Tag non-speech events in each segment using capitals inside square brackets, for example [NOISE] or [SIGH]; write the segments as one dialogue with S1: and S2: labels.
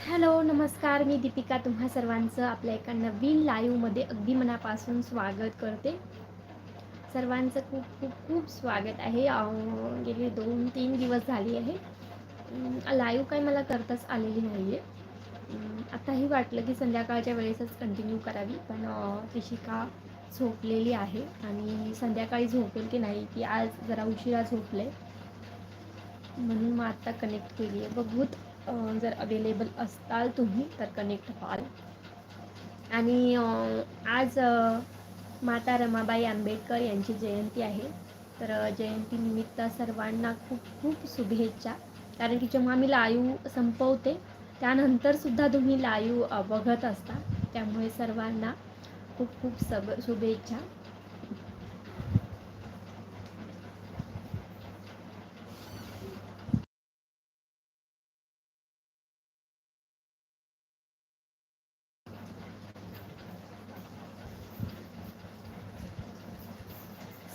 S1: Hello नमस्कार. मी दीपिका तुम्हा सर्वांचं आपल्या एका नवीन लाईव्हमध्ये अगदी मनापासून स्वागत करते. सर्वांचं खूप खूप खूप स्वागत आहे. गेले दोन तीन दिवस झाली आहे. लाईव्ह काही मला करताच आलेली नाही आहे आताही वाटलं की संध्याकाळच्या वेळेसच कंटिन्यू करावी पण अं, शिका झोपलेली आहे आणि संध्याकाळी झोपेल की नाही की आज जरा उशिरा झोपले. म्हणून मग आत्ता कनेक्ट केली आहे बघूत जर अवेलेबल असताल तुम्ही तर कनेक्ट व्हाल. आणि आज माता रमाबाई आंबेडकर यांची जयंती आहे. तर जयंतीनिमित्त सर्वांना खूप खूप शुभेच्छा. कारण की जेव्हा मी लाईव्ह संपवते त्यानंतरसुद्धा तुम्ही लाईव्ह बघत असता. त्यामुळे सर्वांना खूप खूप सब शुभेच्छा.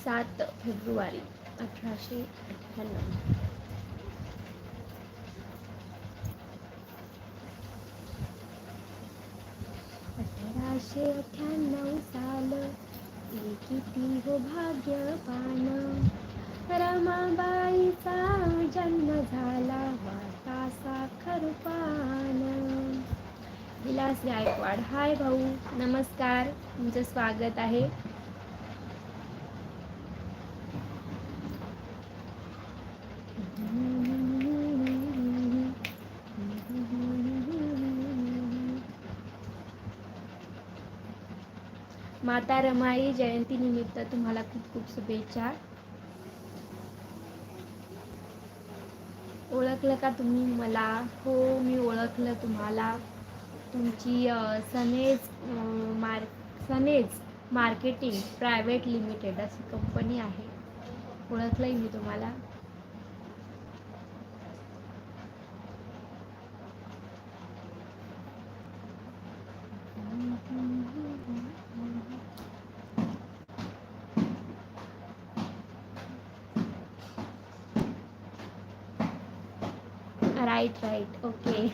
S1: सात फेब्रुवारी अठराशे अठ्ठ्याण्णव. अठराशे अठ्ठ्याण्णव साल. हे किती हो भाग्यवान. रमाबाईचा जन्म झाला वाटा साखर पान. विलास गायकवाड हाय भाऊ. नमस्कार. तुमचं स्वागत आहे. माता रमाई जयंतीनिमित्त तुम्हाला खूप खूप शुभेच्छा. ओळखलं का तुम्ही मला? हो मी ओळखलं तुम्हाला. तुमची सनेज मार सनेज मार्केटिंग प्रायव्हेट लिमिटेड अशी कंपनी आहे. ओळखलंही मी तुम्हाला. राईट राईट ओके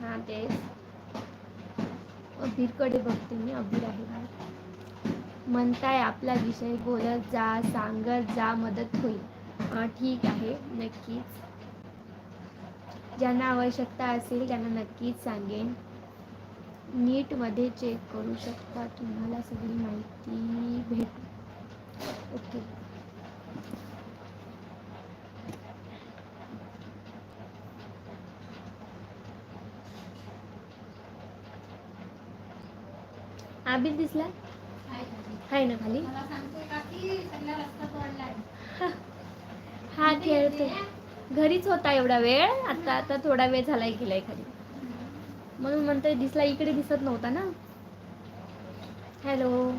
S1: हां तेच. अबीरकडे बघते मी अबीर आहे बाहेर. म्हणताय आपला विषय बोलत जा सांगत जा मदत होईल. ठीक आहे नक्कीच. ज्यांना आवश्यकता असेल त्यांना नक्कीच सांगेन. नीटमध्ये चेक करू शकता तुम्हाला सगळी माहिती भेट ओके. आबीर दिसला? आहे ना खाली? हा. खेळतो. घरीच होता एवढा वेळ. आता आता थोडा वेळ झालाय गेलाय खाली. म्हणून म्हणतोय दिसला इकडे दिसत नव्हता ना? हॅलो.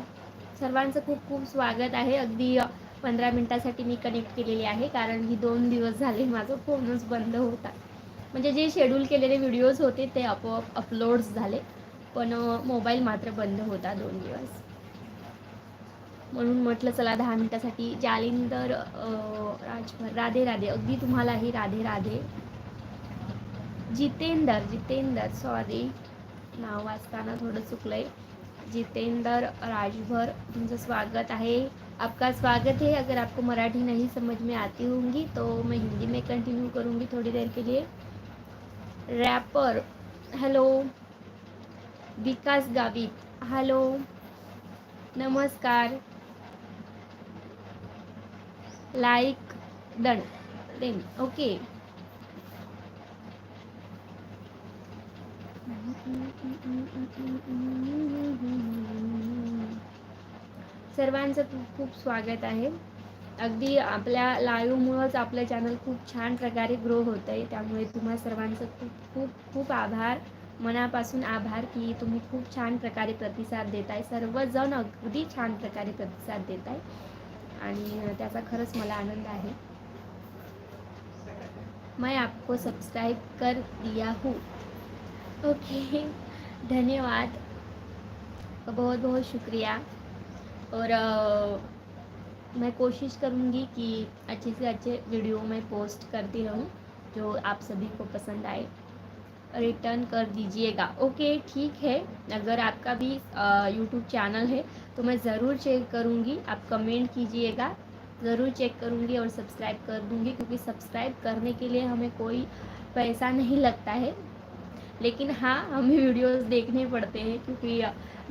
S1: सर्वांचं खूप खूप स्वागत आहे. अगदी पंधरा मिनिटासाठी मी कनेक्ट केलेली आहे. कारण की दोन दिवस झाले माझा फोनच बंद होता. म्हणजे जे शेड्यूल केलेले व्हिडिओज होते ते आपोआप अपलोड्स झाले. पण मोबाईल मात्र बंद होता दोन दिवस. म्हणून म्हटलं चला दहा मिनटासाठी. जालिंदर राजभर राधे राधे. अगदी तुम्हालाही राधे राधे. जितेंदर जितेंदर सॉरी नाव वाचताना थोडं चुकलंय. जितेंदर राजभर तुमचं स्वागत है आपका स्वागत है. अगर आपको मराठी नहीं समझ में आती होंगी तो मैं हिंदी में कंटिन्यू करूँगी थोड़ी देर के लिए. रैपर हेलो विकास गावित. हॅलो नमस्कार. लाईक डन देन ओके सर्वांचं खूप खूप स्वागत आहे. अगदी आपल्या लाईव्हमुळंच आपलं चॅनल खूप छान प्रकारे ग्रो होत आहे त्यामुळे तुम्हा सर्वांचं खूप खूप खूप आभार. मनापासून आभार की तुम्ही खूप छान प्रकारे प्रतिसाद देताय. सर्वजण अगदी छान प्रकारे प्रतिसाद देताय. आणि त्याचा खरंच मला आनंद आहे. मैं आपको सब्सक्राइब कर दिया हूँ. ओके. धन्यवाद. बहुत बहुत शुक्रिया. और आ, मैं कोशिश करूँगी कि अच्छे से अच्छे वीडियो मैं पोस्ट करती रहूँ जो आप सभी को पसंद आए. रिटर्न कर दीजिएगा। ओके ठीक है। अगर आपका भी यूट्यूब चैनल है तो मैं ज़रूर चेक करूँगी। आप कमेंट कीजिएगा। ज़रूर चेक करूँगी और सब्सक्राइब कर दूँगी, क्योंकि सब्सक्राइब करने के लिए हमें कोई पैसा नहीं लगता है। लेकिन हाँ हमें वीडियोस देखने पड़ते हैं, क्योंकि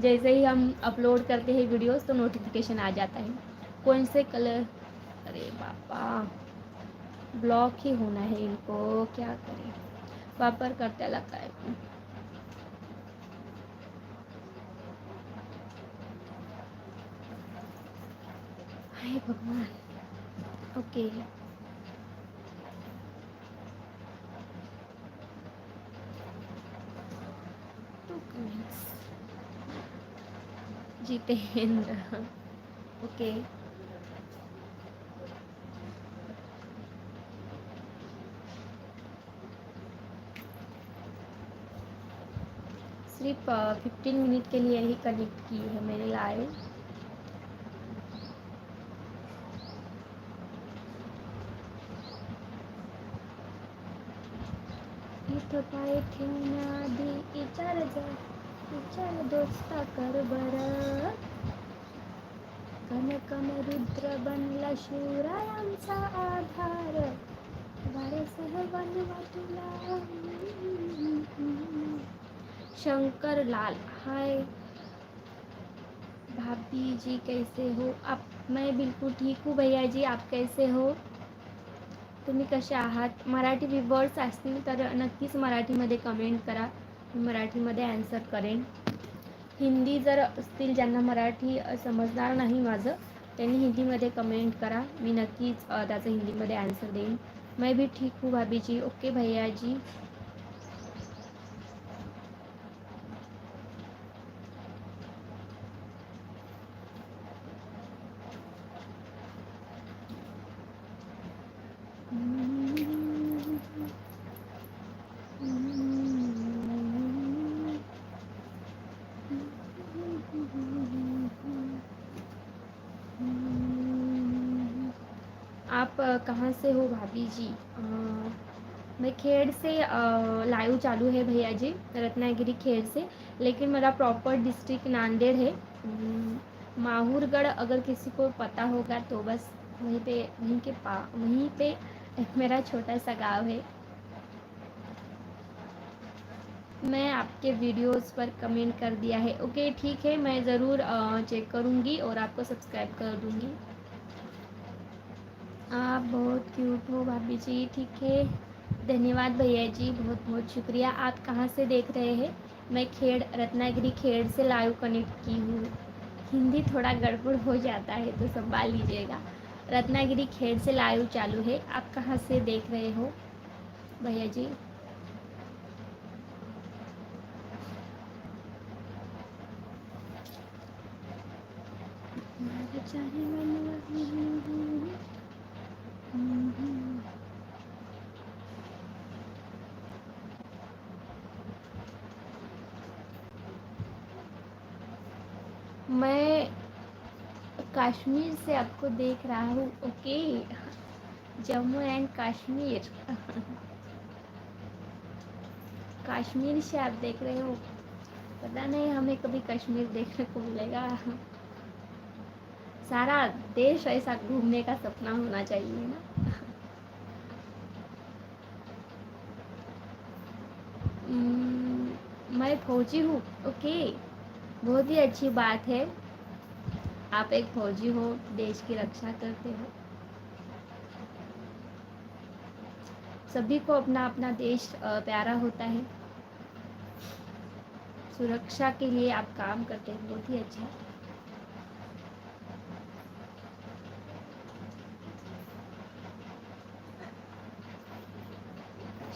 S1: जैसे ही हम अपलोड करते हैं वीडियोस तो नोटिफिकेशन आ जाता है। कौन से कलर अरे बापा! ब्लॉक ही होना है इनको। क्या करें? वापर करत्याला काय हाय भगवान। Okay. Jitendra. Okay. Fifteen minute के लिए ही कनेक्ट की है मैंने लाइव इथं पाय ठेवण्याआधी विचार जा विचार दोस्ता कर बर कन कन रुद्र बनला शिवरायांचा आधार। वारसह बनवा तुला। शंकर लाल हाय भाभी जी कैसे हो? आप मैं बिल्कुल ठीक हूँ भैया जी आप कैसे हो? तुम्ही कसे आहात? मराठी विवर्ड्स असतील तर नक्कीच मराठीमध्ये कमेंट करा. मी मराठीमध्ये ॲन्सर करेन. हिंदी जर असतील ज्यांना मराठी समजणार नाही माझं त्यांनी हिंदीमध्ये कमेंट करा. मी नक्कीच त्याचं हिंदीमध्ये ॲन्सर देईन. मैं भी ठीक हूँ भाभी जी. ओके भैया जी. आप कहाँ से हो भाभी जी? अ, मैं खेड़ से लाइव चालू है भैया जी रत्नागिरी खेड़ से लेकिन मेरा प्रॉपर डिस्ट्रिक्ट नांदेड़ है। माहूरगढ़ अगर किसी को पता होगा तो बस वहीं पे वहीं के पा वहीं पे मेरा छोटा सा गाँव है। मैं आपके वीडियोस पर कमेंट कर दिया है। ओके ठीक है, मैं ज़रूर चेक करूँगी और आपको सब्सक्राइब कर दूँगी। आप बहुत क्यूट हो, भाभी जी, ठीक है। धन्यवाद भैया जी, बहुत बहुत शुक्रिया। आप कहाँ से देख रहे हैं? मैं खेड़, रत्नागिरी खेड़ से लाइव कनेक्ट की हूँ। हिंदी थोड़ा गड़बड़ हो जाता है तो संभाल लीजिएगा। रत्नागिरी खेड़ से लाइव चालू है। आप कहाँ से देख रहे हो? भैया जी। मैं कश्मीर से आपको देख रहा हूँ। ओके। जम्मू एंड कश्मीर। कश्मीर से आप देख रहे हो। पता नहीं हमें कभी कश्मीर देखने को मिलेगा। सारा देश ऐसा घूमने का सपना होना चाहिए ना। हम्म, मैं फौजी हूँ। ओके। बहुत ही अच्छी बात है। आप एक फौजी हो, देश की रक्षा करते हो। सभी को अपना अपना देश प्यारा होता है। सुरक्षा के लिए आप काम करते हैं, बहुत ही अच्छा। है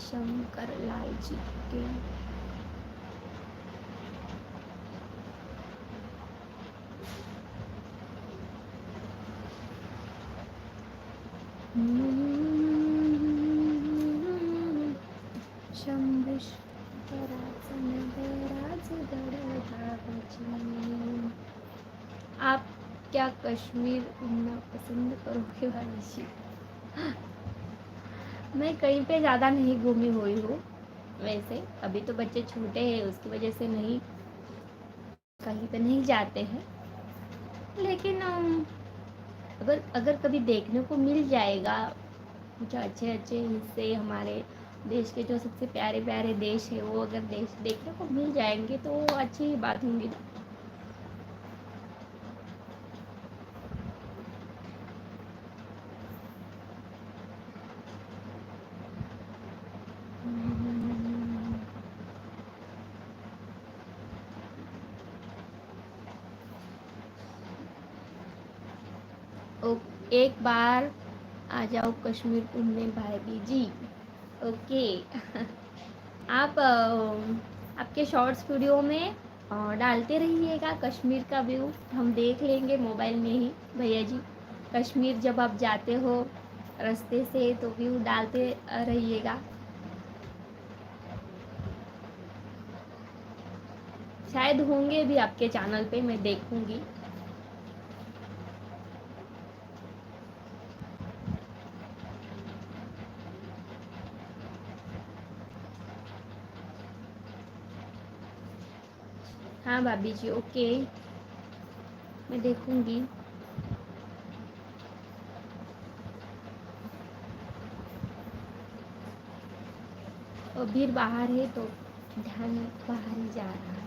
S1: शंकर लाल जी के आप क्या कश्मीर घूमना पसंद करोगे वाराणसी मैं कहीं पे ज़्यादा नहीं घूमी हुई हूँ, वैसे। अभी तो बच्चे छोटे हैं, उसकी वजह से नहीं, कहीं पे नहीं जाते हैं। लेकिन अगर अगर कभी देखने को मिल जाएगा कुछ अच्छे अच्छे हिस्से हमारे देश के जो सबसे प्यारे प्यारे देश है, वो अगर देश, देखने को मिल जाएँगे तो अच्छी ही बात होंगी ना। एक बार आ जाओ कश्मीर घूमने भाभी जी। ओके। आप आपके शॉर्ट्स वीडियो में डालते रहिएगा कश्मीर का व्यू हम देख लेंगे मोबाइल में ही। भैया जी, कश्मीर जब आप जाते हो रास्ते से तो व्यू डालते रहिएगा। शायद होंगे भी आपके चैनल पे, मैं देखूँगी। हाँ भाभी जी, ओके। मैं देखूँगी। अभी बाहर है तो ध्यान बाहर ही जा रहा है।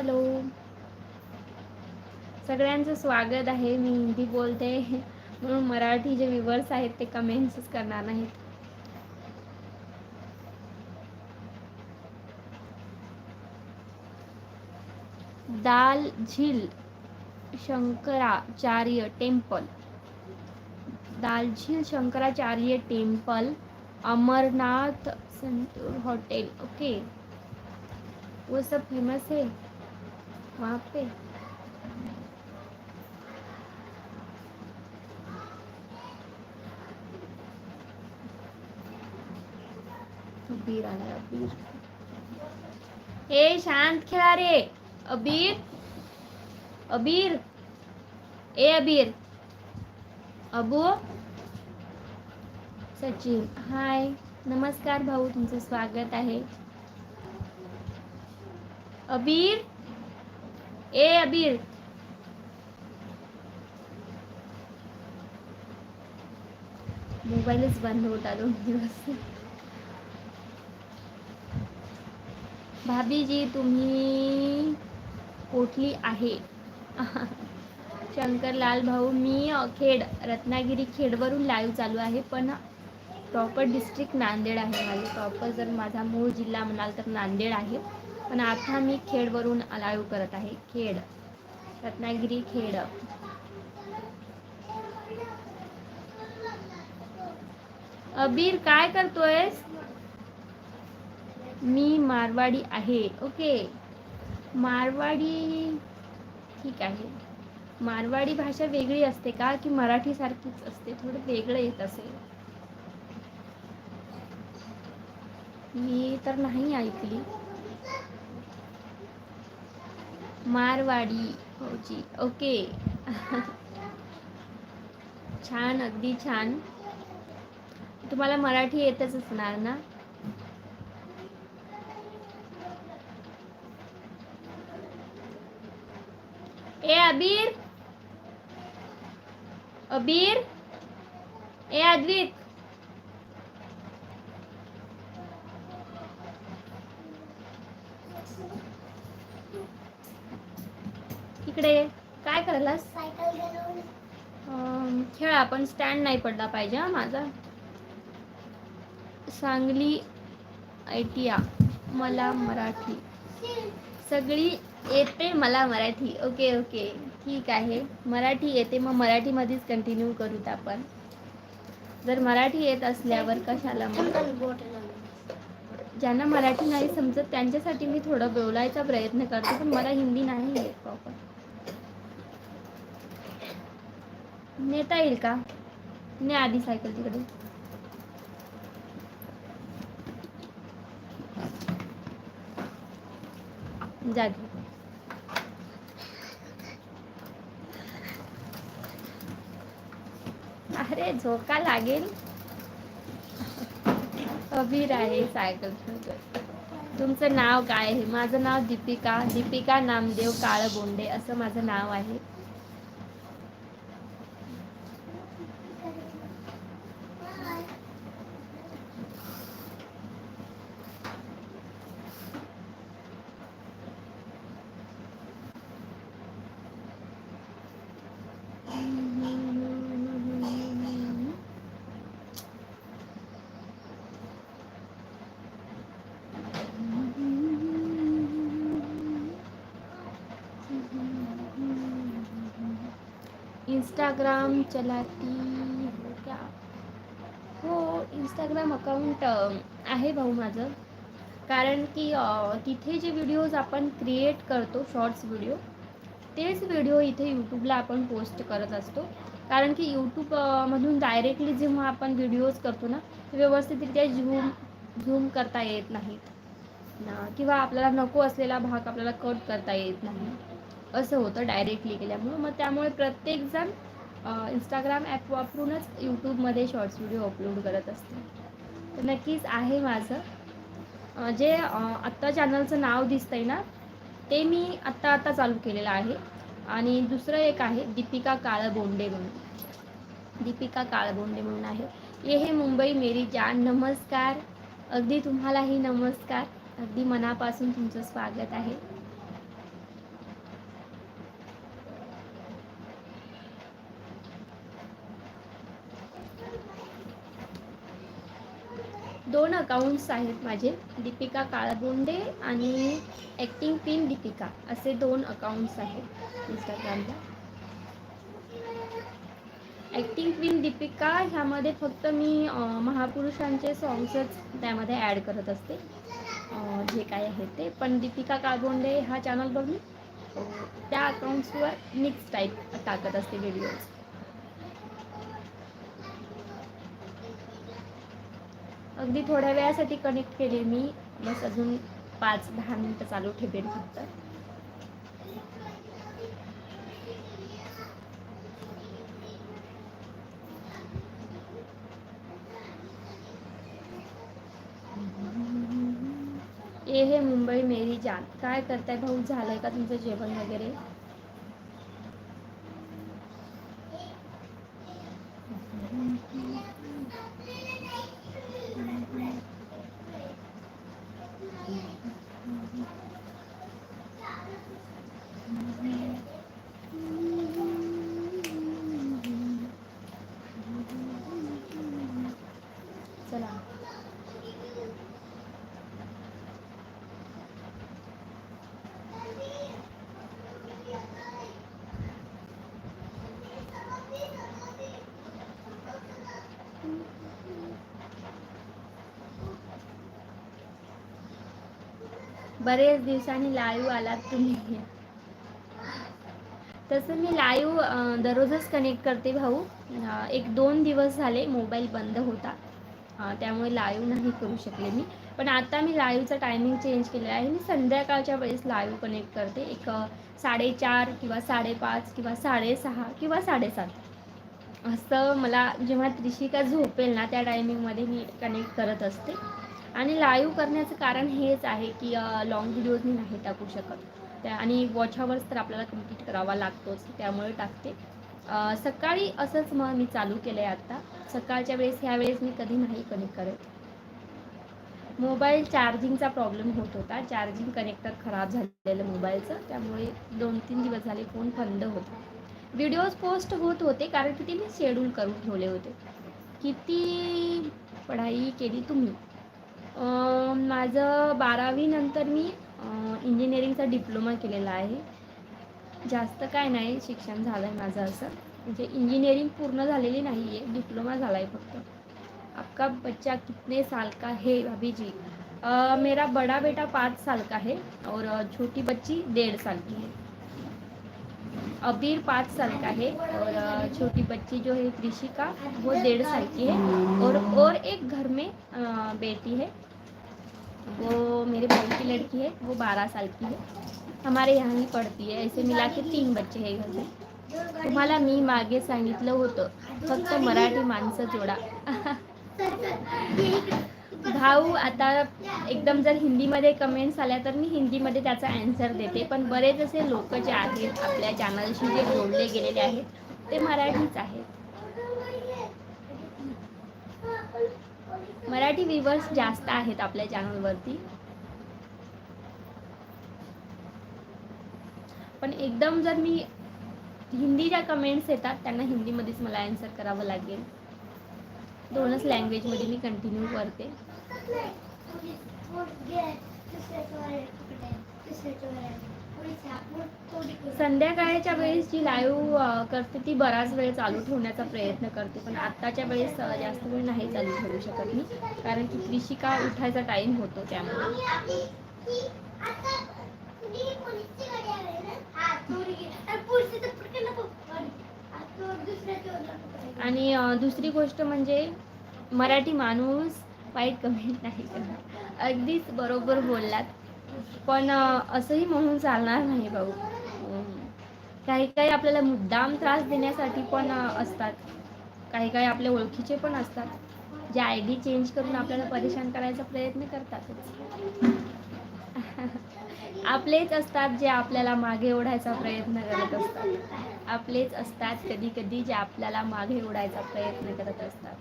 S1: हॅलो. सगळ्यांचं स्वागत आहे. मी हिंदी बोलते. म्हणून मराठी जे व्ह्युअर्स आहेत ते कमेंट्स करणार नाहीत. Dal Jheel Shankaracharya temple. Dal Jheel Shankaracharya temple Amarnath Santoor hotel. Okay. वो सब फेमस है. वहाँ पे। अबीर आला अबीर। ए, शांत खेळा रे अबीर। अबीर। ए, अबीर। अबू। सचिन, हाय। नमस्कार भाऊ, तुमचं स्वागत आहे। अबीर। ए अबीर. मोबाईलच बंद होता दोन दिवस. भाभीजी तुम्ही कोठली आहे? शंकर लाल भाऊ मी खेड रत्नागिरी खेडवरून लाईव्ह चालू आहे पण प्रॉपर डिस्ट्रिक्ट नांदेड आहे माझे. प्रॉपर जर माझा मूळ जिल्हा म्हणाल तर नांदेड आहे. पण आता मी खेडवरून लाईव्ह करत आहे. खेड. रत्नागिरी खेड. अबीर काय करतोयस? मी मारवाडी आहे. ओके. मारवाडी ठीक आहे. मारवाडी भाषा वेगळी असते का? की मराठी सारखीच असते? थोडं वेगळं येत असेल. मी तर नाही ऐकली. मारवाडी. होची ओके. छान अगदी छान. तुम्हाला मराठी येतच असणार ना? ए अबीर. अबीर. ए अद्वित. इकडे ये. काय करायलास?
S2: सायकल घेऊन.
S1: अं, खेळ आपण स्टँड नाही पडला पाहिजे हा माझा. सांगली आयटिया मला मराठी. सगळी येते मला मराठी. Okay okay. ठीक आहे. मराठी येते मग मराठीमध्येच कंटिन्यू करूत आपण. जर मराठी येत असल्यावर कशाला मग? ज्यांना मराठी नाही समजत त्यांच्यासाठी मी थोडं बोलायचा प्रयत्न करते पण मला हिंदी नाही येत प्रॉपर नेता येईल का? ने आधी सायकल तिकडे. जागी अरे झोका लागेल. अबीर आहे सायकल तुमचं नाव काय आहे? माझं नाव दीपिका. दीपिका नामदेव काळबोंडे असं माझं नाव आहे. इंस्टाग्राम चलाती हो क्या? हो इंस्टाग्राम अकाउंट आहे भाऊ माझं. कारण की तिथे जे व्हिडिओज आपण क्रिएट करतो शॉर्ट्स व्हिडिओ तेच व्हिडिओ इथे यूट्यूबला आपण पोस्ट करत असतो. कारण की यूट्यूबमधून डायरेक्टली जेव्हा आपण व्हिडिओज करतो ना ते व्यवस्थितरित्या झूम झूम करता येत नाहीत. ना किंवा आपल्याला नको असलेला भाग आपल्याला कट करता येत नाही. असं होतं डायरेक्टली केल्यामुळं. मग त्यामुळे प्रत्येकजण इंस्टाग्राम ॲप वापरूनच यूट्यूबमध्ये शॉर्ट्स व्हिडिओ अपलोड करत असते. तर नक्कीच आहे माझं. जे आत्ता चॅनलचं नाव दिसतंय ना ते मी आत्ता आत्ता चालू केलेलं आहे. आणि दुसरं एक आहे दीपिका काळबोंडे म्हणून. दीपिका काळबोंडे म्हणून आहे. ये हे मुंबई मेरी जान. नमस्कार. अगदी तुम्हालाही नमस्कार. अगदी मनापासून तुमचं स्वागत आहे. दोन अकाउंट्स आहेत माझे दीपिका काळबोंडे आणि ॲक्टिंग पिन दीपिका असे दोन अकाउंट्स आहेत इंस्टाग्रामला ॲक्टिंग क्वीन दीपिका ह्यामध्ये फक्त मी महापुरुषांचे सॉंग्सच त्यामध्ये ॲड करत असते. जे काय आहे ते. पण दीपिका काळबोंडे हा चॅनल बघून त्या अकाउंट्सवर मिक्स टाईप टाकत असते व्हिडिओज अगदी थोड्या वेळासाठी कनेक्ट केले मी. बस अजून पाच दहा मिनटं चालू ठेवेन फक्त. ए हे मुंबई मेरी जान. काय करताय? भाऊ झालंय का तुमचं जेवण वगैरे चला बरेच दिवसांनी लाईव्ह आलात तुम्ही. तसं मी लाईव्ह दररोजच कनेक्ट करते भाऊ. एक दोन दिवस झाले मोबाईल बंद होता. त्यामुळे लाईव्ह नाही करू शकले मी. पण आता मी लाईव्हचा टायमिंग चेंज केलेला आहे. मी संध्याकाळच्या वेळेस लाईव्ह कनेक्ट करते. एक साडेचार किंवा साडेपाच किंवा साडेसहा किंवा साडेसात. असं मला जेव्हा त्रिशिका झोपेल ना त्या टायमिंगमध्ये मी कनेक्ट करत असते. आणि लाईव्ह करण्याचं कारण हेच आहे की लॉंग व्हिडिओज मी नाही टाकू शकत. त्या आणि वॉच आवर्स तर आपल्याला कंप्लीट करावा लागतोच त्यामुळे टाकते. सकाळी असंच मग मी चालू केलं आहे आत्ता सकाळच्या वेळेस ह्या वेळेस मी कधी नाही कनेक्ट करत. मोबाईल चार्जिंगचा प्रॉब्लेम होत होता. चार्जिंग कनेक्टर खराब झालेलं मोबाईलचं त्यामुळे दोन तीन दिवस झाले फोन बंद होता. व्हिडिओज पोस्ट होत होते कारण की ते मी शेड्यूल करून ठेवले होते. किती पढाई केली तुम्ही? माझं बारावीनंतर मी इंजिनिअरिंगचा डिप्लोमा केलेला आहे. जास्त काय नाही शिक्षण झालं आहे माझं असं. म्हणजे इंजिनिअरिंग पूर्ण झालेली नाही आहे डिप्लोमा झाला आहे फक्त. आपका बच्चा कितने साल का है भाभी जी मेरा बड़ा बेटा पाँच साल का है और छोटी बच्ची डेढ़ साल की है. अबीर पाँच साल का है और छोटी बच्ची जो है कृषिका वो डेढ़ साल की है और और एक घर में बेटी है। वो मेरे भाई की लड़की है, वो बारह साल की है। हमारे यहाँ ही पढ़ती है, ऐसे मिला के तीन बच्चे हैं घर में। तुम्हाला मी मागे सांगितलं होतं, फक्त मराठी माणसं जोडा। [LAUGHS] भाऊ आता एकदम जर हिंदीमध्ये कमेंट्स आल्या तर मी हिंदीमध्ये त्याचा ॲन्सर देते. पण बरेच असे लोक जे आहेत आपल्या चॅनलशी जे जोडले गेलेले आहेत ते मराठीच आहेत. मराठी व्ह्युअर्स जास्त आहेत आपल्या चॅनलवरती पण एकदम जर मी हिंदी ज्या कमेंट्स येतात त्यांना हिंदीमध्येच मला ॲन्सर करावं लागेल. दोनच लँग्वेजमध्ये मी कंटिन्यू करते. संध्याकाळच्या वेळेस जी लाईव्ह करते ती बराच वेळ चालू ठेवण्याचा प्रयत्न करते पण आत्ताच्या वेळेस जास्त वेळ नाही चालू ठेवू शकत मी कारण की त्रिशिका उठायचा टाईम होतो त्यामुळे. आणि दुसरी गोष्ट म्हणजे मराठी माणूस वाईट कमेंट नाही करणार. अगदीच बरोबर बोललात. पण असंही म्हणून चालणार नाही भाऊ. काही काही आपल्याला मुद्दाम त्रास देण्यासाठी पण असतात. काही काही आपल्या ओळखीचे पण असतात. जे आय डी चेंज करून आपल्याला परेशान करायचा प्रयत्न करतातच. [LAUGHS] आपलेच असतात जे आपल्याला मागे ओढायचा प्रयत्न करत असतात. आपलेच असतात कधी कधी जे आपल्याला मागे ओढायचा प्रयत्न करत असतात.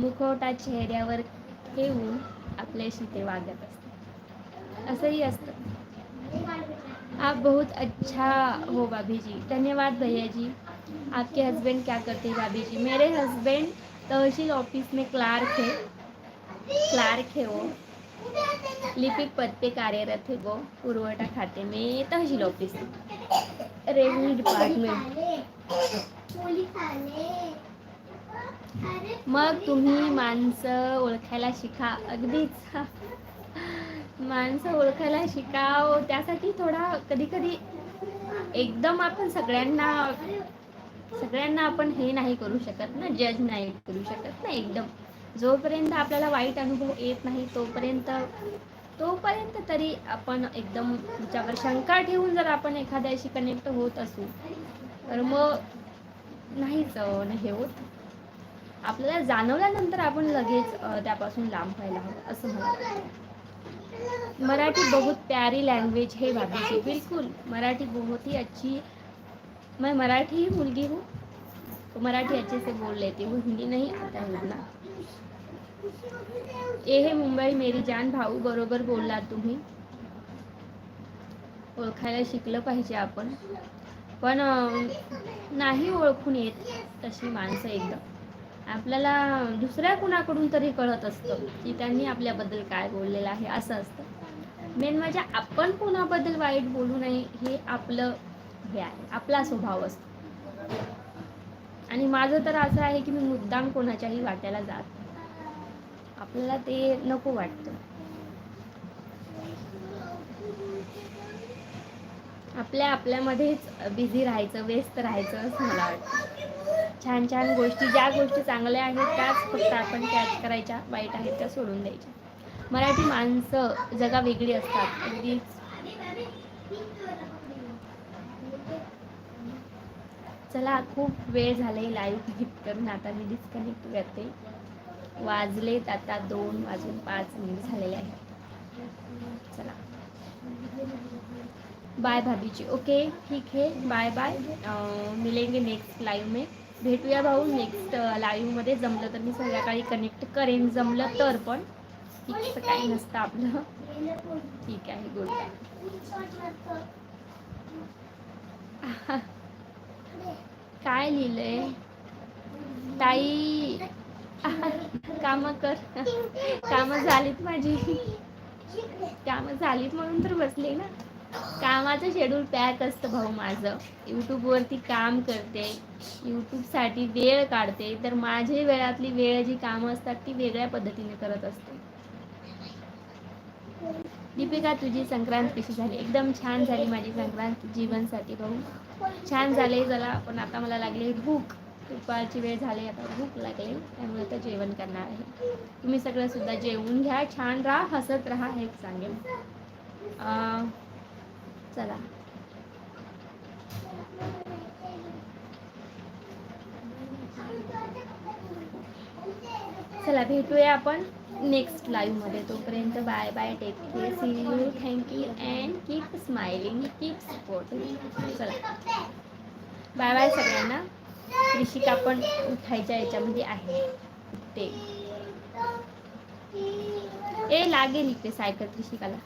S1: मुखवटा चेहऱ्यावर ठेवून आपल्याशी ते वागत असतात. असंही असतं. आप बहुत अच्छा हो भाभी जी धन्यवाद भैया जी आपके हस्बैंड क्या करते हैं भाभी जी मेरे हस्बैंड तहसील ऑफ़िस में क्लार्क है. क्लार्क है वो. लिपिक पद पे कार्यरत है वो. पुरवठा खाते में तहसील ऑफ़िस रेवेन्यू डिपार्टमेंट मग तुम्ही माणसं ओळखायला शिका. अगदीच. माणसं ओळखायला शिकाव. त्यासाठी थोडा कधी कधी एकदम आपण सगळ्यांना सगळ्यांना आपण हे नाही करू शकत ना जज नाही करू शकत ना एकदम. जोपर्यंत आपल्याला वाईट अनुभव येत नाही तोपर्यंत तोपर्यंत तरी आपण एकदम तुमच्यावर शंका ठेवून जर आपण एखाद्याशी कनेक्ट होत असू तर मग नाहीच हे होत. आपल्याला जाणवल्यानंतर आपण लगेच त्यापासून लांब व्हायला हवं असं मला मराठी बहुत प्यारी लँग्वेज है भाभी जी मराठी बहुत ही अच्छी मैं मराठी ही मुलगी हूँ तो मराठी अच्छे से बोल लेती हूँ हिंदी नहीं आता है ना ये है मुंबई मेरी जान भाऊ बरोबर बोललात तुम्ही. ओळखायला शिकलं पाहिजे आपण. पण नाही ओळखून येत तशी माणसं एकदम. आपल्याला दुसऱ्या कुणाकडून तरी कळत असतं की त्यांनी आपल्याबद्दल काय बोललेलं आहे असं असतं. मेन म्हणजे आपण कोणाबद्दल वाईट बोलू नये हे आपलं हे आहे आपला स्वभाव असतो. आणि माझं तर असं आहे की मी मुद्दाम कोणाच्याही वाट्याला जात नाही. आपल्याला ते नको वाटतं. आपल्या आपल्यामध्येच बिझी राहायचं व्यस्त राहायचं असं मला वाटतं. छान छान गोष्टी ज्या गोष्टी चांगल्या आहेत त्याच फक्त आपण कॅच करायच्या वाईट आहेत त्या सोडून द्यायच्या. मराठी माणसं जगा वेगळी असतात अगदीच. चला खूप वेळ झाले लाईव्ह कनेक्ट करून आता मी डिस्कनेक्ट करते. वाजलेत आता दोन वाजून पाच मिनिट झालेले आहेत. चला. बाय भाभीजी. ओके ठीक है बाय बाय मिलेंगे नेक्स्ट लाईव्ह में. भेटूया भाऊ नेक्स्ट लाईव्हमध्ये जमलं तर मी संध्याकाळी कनेक्ट करेन. जमलं तर पण. फिक्स काही नसतं आपलं. ठीक आहे गुड काय लिहिलंय? ताई कामं कर. कामं झालीत माझी. कामं झालीत म्हणून तर बसले ना. कामाचं शेड्यूल पॅक असतं भाऊ माझं. यूट्यूबवरती काम करते यूट्यूबसाठी वेळ काढते तर माझे वेळातली वेळ जी कामं असतात ती वेगळ्या पद्धतीने करत असते. दीपिका तुझी संक्रांत कशी झाली? एकदम छान झाली माझी संक्रांत जीवनसाठी भाऊ. छान झाले चला पण आता मला लागली भूक. दुपारची वेळ झाली आता भूक लागली त्यामुळे आता जेवण करणार आहे. तुम्ही सगळं सुद्धा जेवून घ्या छान राहा हसत राहा हेच सांगेल चला. चला भेटूया आपण नेक्स्ट लाईव्हमध्ये तोपर्यंत bye bye take care see you thank you and keep smiling keep support चला. बाय बाय सगळ्यांना. ऋषिका पण उठायच्या याच्यामध्ये आहे. ते. ए लागेल इथे सायकल ऋषिकाला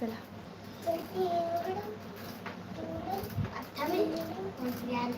S1: चला.
S2: tengo un un